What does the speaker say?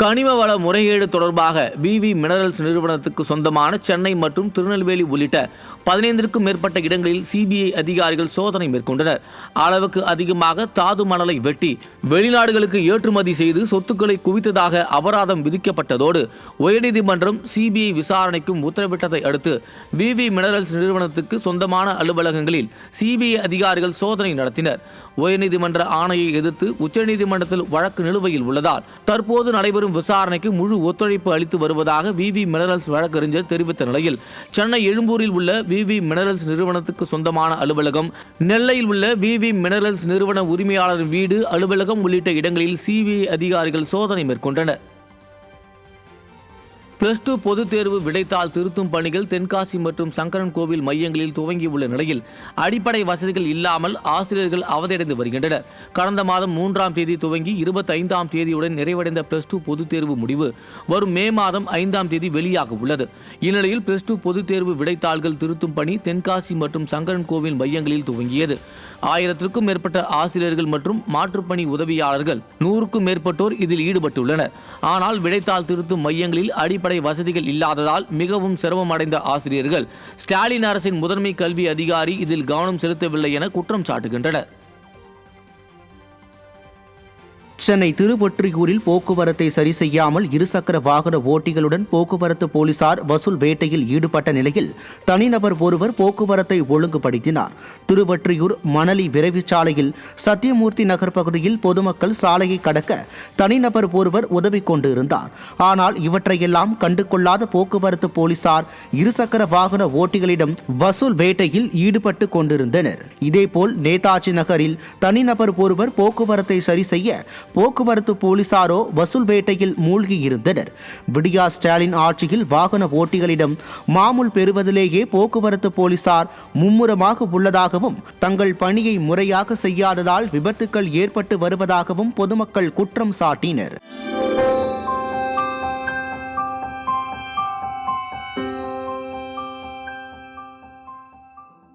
கனிம வள முறைகேடு தொடர்பாக விவி மினரல்ஸ் நிறுவனத்துக்கு சொந்தமான சென்னை மற்றும் திருநெல்வேலி உள்ளிட்ட பதினைந்திற்கும் மேற்பட்ட இடங்களில் சிபிஐ அதிகாரிகள் சோதனை மேற்கொண்டனர். அளவுக்கு அதிகமாக தாது மணலை வெட்டி வெளிநாடுகளுக்கு ஏற்றுமதி செய்து சொத்துக்களை குவித்ததாக அபராதம் விதிக்கப்பட்டதோடு உயர்நீதிமன்றம் சிபிஐ விசாரணைக்கும் உத்தரவிட்டதை அடுத்து விவி மினரல்ஸ் நிறுவனத்துக்கு சொந்தமான அலுவலகங்களில் சிபிஐ அதிகாரிகள் சோதனை நடத்தினர். உயர்நீதிமன்ற ஆணையை எதிர்த்து உச்சநீதிமன்றத்தில் வழக்கு நிலுவையில் உள்ளதால் தற்போது நடைபெறும் விசாரணைக்கு முழு ஒத்துழைப்பு அளித்து வருவதாக விவி மினரல்ஸ் வழக்கறிஞர் தெரிவித்த நிலையில் சென்னை எழும்பூரில் உள்ள விவி மினரல்ஸ் நிறுவனத்துக்கு சொந்தமான அலுவலகம் நெல்லையில் உள்ள விவி மினரல்ஸ் நிறுவன உரிமையாளர் வீடு அலுவலகம் உள்ளிட்ட இடங்களில் சிபிஐ அதிகாரிகள் சோதனை மேற்கொண்டனர். பிளஸ் டூ பொதுத் தேர்வு விடைத்தாள் திருத்தும் பணிகள் தென்காசி மற்றும் சங்கரன் கோவில் மையங்களில் துவங்கியுள்ள நிலையில் அடிப்படை வசதிகள் இல்லாமல் ஆசிரியர்கள் அவதியடைந்து வருகின்றனர். கடந்த மாதம் மூன்றாம் தேதி துவங்கி இருபத்தைந்தாம் தேதியுடன் நிறைவடைந்த பிளஸ் டூ பொதுத் தேர்வு முடிவு வரும் மே மாதம் ஐந்தாம் தேதி வெளியாக உள்ளது. இந்நிலையில் பிளஸ் டூ பொதுத் தேர்வு விடைத்தாள்கள் திருத்தும் பணி தென்காசி மற்றும் சங்கரன் கோவில் மையங்களில் துவங்கியது. ஆயிரத்திற்கும் மேற்பட்ட ஆசிரியர்கள் மற்றும் மாற்றுப்பணி உதவியாளர்கள் நூறுக்கும் மேற்பட்டோர் இதில் ஈடுபட்டுள்ளனர். ஆனால் விடைத்தாள் திருத்தும் மையங்களில் அடிப்படை வசதிகள் இல்லாததால் மிகவும் சிரமம் அடைந்த ஆசிரியர்கள். ஸ்டாலின் அரசின் முதன்மை கல்வி அதிகாரி இதில் கவனம் செலுத்தவில்லை என குற்றம் சாட்டுகின்றனர். சென்னை திருவொற்றியூரில் போக்குவரத்தை சரி செய்யாமல் இருசக்கர வாகன ஓட்டிகளுடன் போக்குவரத்து போலீசார் வசூல் வேட்டையில் ஈடுபட்ட நிலையில் தனிநபர் ஒருவர் போக்குவரத்தை ஒழுங்குபடுத்தினார். திருவொற்றியூர் மணலி விரைவு சாலையில் சத்தியமூர்த்தி நகர் பகுதியில் பொதுமக்கள் சாலையை கடக்க தனிநபர் ஒருவர் உதவி கொண்டு இருந்தார் ஆனால் இவற்றையெல்லாம் கண்டுகொள்ளாத போக்குவரத்து போலீசார் இருசக்கர வாகன ஓட்டிகளிடம் வசூல் வேட்டையில் ஈடுபட்டு கொண்டிருந்தனர். இதேபோல் நேதாஜி நகரில் தனிநபர் ஒருவர் போக்குவரத்தை சரி செய்ய போக்குவரத்து போலீசாரோ வசூல் வேட்டையில் மூழ்கி இருந்தனர். விடியா ஸ்டாலின் ஆட்சியில் வாகன ஓட்டிகளிடம் மாமூல் பெறுவதிலேயே போக்குவரத்து போலீசார் மும்முரமாக உள்ளதாகவும் தங்கள் பணியை முறையாக செய்யாததால் விபத்துக்கள் ஏற்பட்டு வருவதாகவும் பொதுமக்கள் குற்றம் சாட்டினர்.